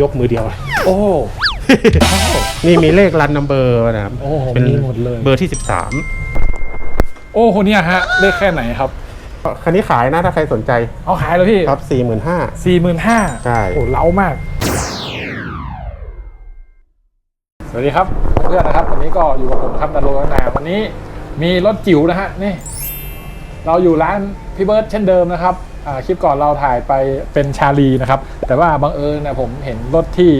ยกมือเดียว โอ้ นี่มีเลขรันนัมเบอร์นะครับโอ้โหเป็นมีหมดเลย เบอร์ที่โอ้คนเนี้ยฮะเลขแค่ไหนครับ13คันนี้ขายนะถ้าใครสนใจ เอาขายเลยพี่ครับ45,000 สี่หมื่นห้าใช่ โอ้เล้ามาก สวัสดีครับเพื่อนๆนะครับ วันนี้ก็อยู่กับผมครับดันโลกนาวันนี้มีรถจิ๋วนะฮะนี่ เราอยู่ร้านพี่เบิร์ดเช่นเดิมนะครับอ่า คลิปก่อนเราถ่ายไปเป็นชาลีนะครับ แต่ว่าบังเอิญนะผมเห็นรถที่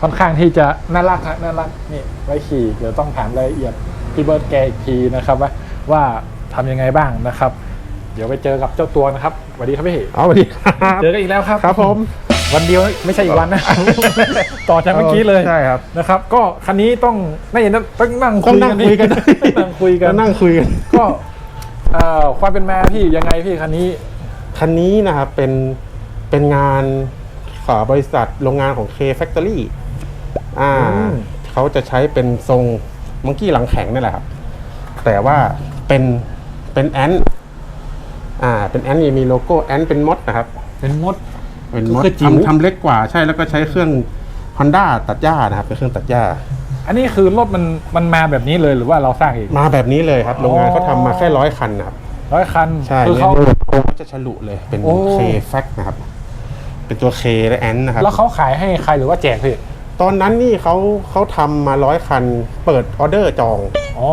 ค่อนข้างที่จะน่ารักฮะน่ารักนี่ไว้ขี่เดี๋ยวต้องถามรายละเอียดพี่เบิร์ดแกอีกทีนะครับ ว่าว่าทำยังไงบ้างนะครับ เดี๋ยวไปเจอกับเจ้าตัวนะครับสวัสดีครับพี่เอาสวัสดีครับเจอกันอีกแล้วครับครับผมวันเดียวไม่ใช่อีกวันนะ ต่อจากเมื่อกี้เลยใช่ครับนะครับ ก็คันนี้ต้องไม่เห็นต้องนั่งต้คุองยนั่กังนคุยกันพี่นั่งคุยกันต้องนั่งคุยกันก็เอ่อความเป็นมาพี่ยังไงพี่คันนี้ คันนี้นะครับเป็นเป็นงานขอบริษัทโรงงานของ K Factory อ่าอืมเขาจะใช้เป็นทรงมังกี้หลังแข็งนี่แหละครับ แต่ว่าเป็นเป็นแอนอ่า เป็นแอนมีโลโก้แอนเป็นมดนะครับ เป็นมด เป็นมดคือจิ๋วทำทำเล็กกว่าใช่แล้วก็ใช้เครื่อง Honda ตัดหญ้านะครับ เป็นเครื่องตัดหญ้า อันนี้คือรถมันมันมาแบบนี้เลยหรือว่าเราสร้างเอง มาแบบนี้เลยครับ โรงงานเขาทำมาแค่ร้อยคันนะครับ ร้อยคันใช่คือเขา เนี่ยโลโก้จะฉลุเลยเป็น โอ้ K Fact นะครับ เป็นตัว K และแอนนะครับ แล้วเขาขายให้ใครหรือว่าแจกพี่ตอนนั้นนี่เขาเขาทำมาร้อยคัน เปิดออเดอร์จองอ๋อ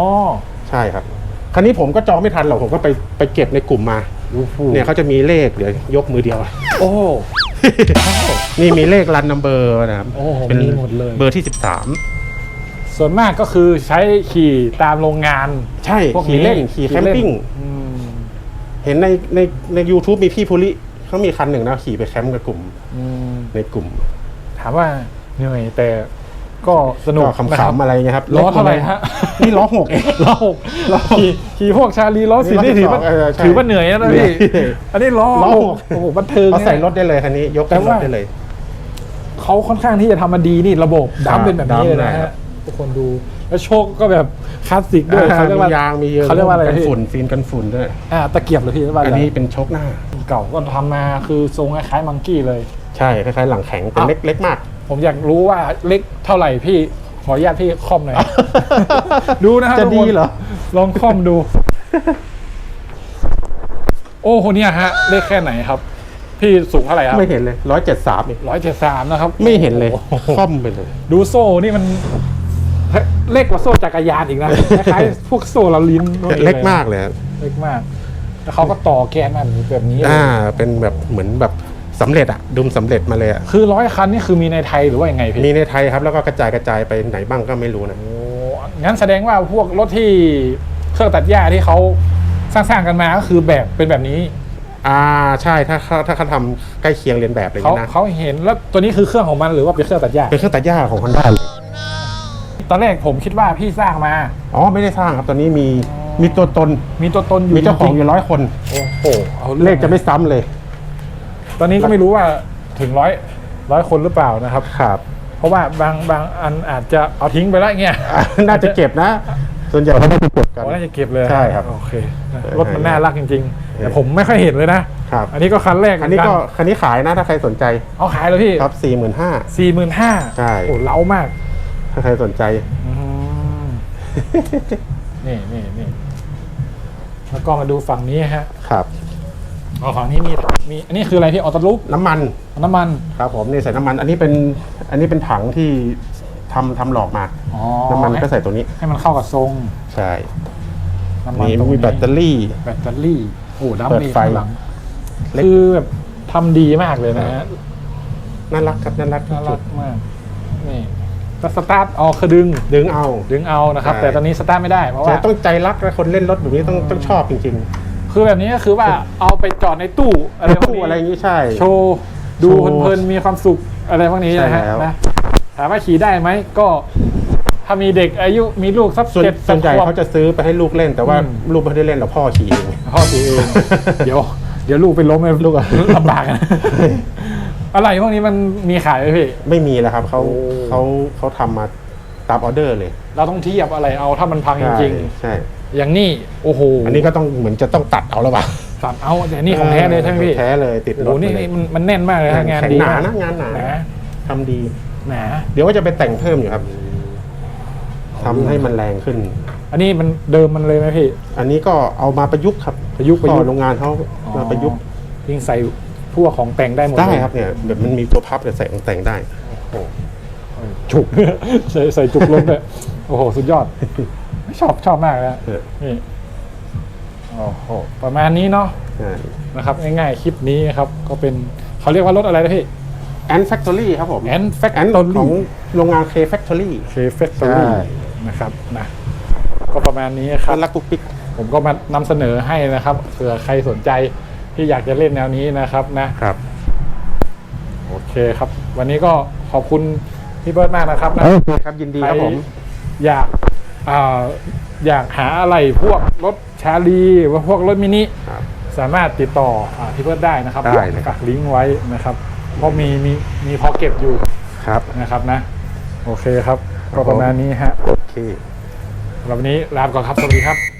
ใช่ครับคันนี้ผมก็จองไม่ทันหรอกผมก็ไปไปเก็บในกลุ่มมาดูฟูเนี่ยเขาจะมีเลขเดี๋ยวยกมือเดียว โอ้ นี่มีเลขรันนัมเบอร์นะครับโอ้โหเป็นมีหมดเลย เบอร์ที่ ส่วนมากก็คือใช้ขี่ตามโรงงาน 13 ใช่พวกขี่นี้เล่นขี่แคมปิ้งอืม เห็นในในใน u t u b e มีพี่ภูริเขามีคันหนึ่งนะขี่ไปแคมป์กับกลุ่มอืมในกลุ่มถามว่าเหนื่อยแต่ก็สนุกก็นะครัขำๆอะไรเงี้ยครับล้อเท่าไหร่ฮะนี่ล้อหกเอง ล้อหกขี่ขี่พวกชาลีล้อสิบนี่นี่ล้อถือว่า12เออใช่ถือว่าเหนื่อยนะพี่เหนื่อยอันนี้ล้อล้อหหกกโอ้โหบันเทิงเขาใส่นี่ยรถได้เลยคันนี้ ยกแต่ขึ้นรว่าถได้เลย เขาค่อนข้างที่จะทำมาดีนี่ระบบครับดำเป็นแบบนี้เลยนะดำเลยครัฮะบ ทุกคนดู แล้วโชคก็แบบคลาสสิกด้วยอ่าเขาเรียกมีว่ายางมีเยอะเขาเรียกว่าอะไรกันพี่ฝุ่นฟิล์มกันฝุ่นด้วยอ่าตะเกียบเหรอพี่ว่าอันนี้เป็นโชคหน้าเก่าก็ทำมาคือทรงคล้ายๆมังกี้เลยใช่คล้ายๆหลังแข็งแต่อะเล็กเล็กมาก ผมอยากรู้ว่าเล็กเท่าไหร่พี่ขออนุญาตพี่คอมหน่อยดูนะครับจะทุกดีคนเหรอลองคอมดู โอ้คนเนี้ยฮะ เลขแค่ไหนครับ พี่สูงเท่าไหร่ครับ ไม่เห็นเลยร้อยเจ็ดสามอีกร้อยเจ็ดสามนะครับ ไม่เห็นเลยโอ้โหค่อมไปเลย ดูโซ่นี่มัน เล็กกว่าโซ่จักรยานอีกนะคล้ายๆพวกโซ่เราลิ้นพวนี้เล็กมากเลยครับเล็กมาก แล้วเขาก็ต่อแกนนั่นแบบนี้เลยอ่า เป็นแบบเหมือนแบบสำเร็จอะดุมสำเร็จมาเลยอะคือร้อยคันนี่คือมีในไทยหรือว่ายังไงพี่มีในไทยครับ แล้วก็กระจายกระจายไปไหนบ้างก็ไม่รู้นะโอ้งั้นแสดงว่าพวกรถที่เครื่องตัดหญ้าที่เขาสร้างๆกันมาก็คือแบบเป็นแบบนี้อ่าใช่ถ้าเขาถ้าเขาทำใกล้เคียงเรียนแบบอะไรอย่างเขานี้นะเขาเห็นแล้วตัวนี้คือเครื่องของมันหรือว่าเป็นเครื่องตัดหญ้าเป็นเครื่องตัดหญ้าของ Honda เลย ตอนแรกผมคิดว่าพี่สร้างมา อ๋อไม่ได้สร้างครับตอนนี้มีมีตัวตนมีตัวตนอยู่มีเจ้าของจอริยู่ร้อยคนๆโอ้โหเอาเลขจะไม่ซ้ำเลย ตอนนี้ก็ไม่รู้ว่าถึงร้อยร้อยคนหรือเปล่านะครับ ครับ เพราะว่าบางบางอันอาจจะเอาทิ้งไปแล้วเงี้ยอะน่าจะเก็บนะ ส่วนใหญ่เขาน่าจะเก็บกันโอ้น่าจะเก็บเลยใช่ครับโอเคนะเออรถมันน่ารักจริงๆแต่ผมไม่ค่อยเห็นเลยนะครับ อันนี้ก็คันแรกอันนี้ก็เหมืคันนี้ขายนะถ้าใครสนใจเอาขายเลยพี่ครับสี่หมื่นห้าสี่หมื่นห้าใช่ โอ้เล้ามาก ถ้าใครสนใจ อืมนี่นี่นี่แล้วก็มาดูฝั่งนี้ฮะครับ อ๋อฝั่งนี้มีมี อันนี้คืออะไรพี่ออโต้ลูปน้ำมัน น้ำมัน ครับผมนี่ใส่น้ำมัน อันนี้เป็น อันนี้เป็นถังที่ทำทำหลอกมา อ๋อน้ำมันให้ก็ใส่ตัวนี้ ให้มันเข้ากับทรง ใช่ น้ำมันมีตรงมีนี้แบตเตอรี่ แบตเตอรี่ โอ้ดับเปิดนี่ไฟ ข้างหลัง เล็ก คือแบบทำดีมากเลยนะฮะ น่ารักครับ น่ารักน่าจุรัดกมาก นี่ ก็สตาร์ทอ๋อคือดึง ดึงเอา ดึงเอานะครับ ใช่ แต่ตอนนี้สตาร์ทไม่ได้เพราะใช่ว่าต้องใจรักนะคนเล่นรถแบบนี้ต้องต้องชอบจริง คือแบบนี้ก็คือว่าเอาไปจอดในตู้อะไรๆพวกตู้นี้อะไรอย่างนี้ใช่ โชว์ดูโชว์เพลินๆมีความสุขอะไรพวกนี้นะฮะใช่แล้ว นะถามว่าขี่ได้ไหมก็ ถ้ามีเด็กอายุมีลูกสักส่วนเจ็ดส่วนใหญ่ขวบเขาจะซื้อไปให้ลูกเล่น แต่ว่าอืมลูกไม่ได้เล่นหรอกพ่อขี่เอง พ่อขี่เอง เดี๋ยว เดี๋ยวลูกไปล้มเลยลูกอะลำบากนะ อะไรพวกนี้มันมีขายไหมพี่ ไม่มีแล้วครับเขาโอ้ เขาเขาทำมาตามออเดอร์เลยเราต้องเทียบอะไรเอาถ้ามันพังจริงใช่ๆอย่างนี้โอ้โหอันนี้ก็ต้องเหมือนจะต้องตัดเอาแล้วป่ะตัดเอาแต่นี่ของแท้เลยใช่ไหมพี่แท้เลยติดโอ้รโหถนี่เลยมันมันแน่นมากเลยฮะงานแข็งดีหนามากนะงานหนานะทำดีแหมเดี๋ยวว่าจะไปแต่งเพิ่มอยู่ครับทำให้มันแรงขึ้น อันนี้มันเดิมมันเลยไหมพี่ อันนี้ก็เอามาประยุกต์ครับประยุกต์ประยุกต์ ก็โรงงานเขามาประยุกต์ ยิ่งใส่ พวกของแต่งได้หมดได้เลยครับเนี่ยแบบมันมีตัวพับเนี่ยใส่ของแต่งได้จุก ใส่ใส่จุกลงเลยโอ้โห สุดยอด ชอบชอบมากนะเออ นี่โอ้โหประมาณนี้เนาะใช่นะครับ ง่ายๆ คลิปนี้นะครับ ก็เป็นเขาเรียกว่ารถอะไรนะพี่แอนแฟคทอรี่ครับผม แอนแฟคแอนตอขอรี่งโรงงานเคแฟคทอรี่เคเฟสตอรี่ใช่ นะครับนะก็ประมาณนี้คคัรับนละกุกปิก ผมก็มานำเสนอให้นะครับเผื่อใครสนใจ ที่อยากจะเล่นแนวนี้นะครับนะครับ โอเคครับ วันนี้ก็ขอบคุณพี่เบิร์ดมากนะครับนะครับยินดีครับผมใอยากอ่าอยากหาอะไรพวกรถชาลีหรือว่าพวกรถมินิครับสามารถติดต่ออาพี่เบิร์ดได้นะครับได้เลยครับ กักลิงก์ไว้นะครับ เพราะมีมีมีพอเก็บอยู่ครับ นะครับนะ โอเคครับครัก็บผมประมาณนี้ฮะโอเคสำหรับวันนี้ลาไปก่อนครับ สวัสดีครับ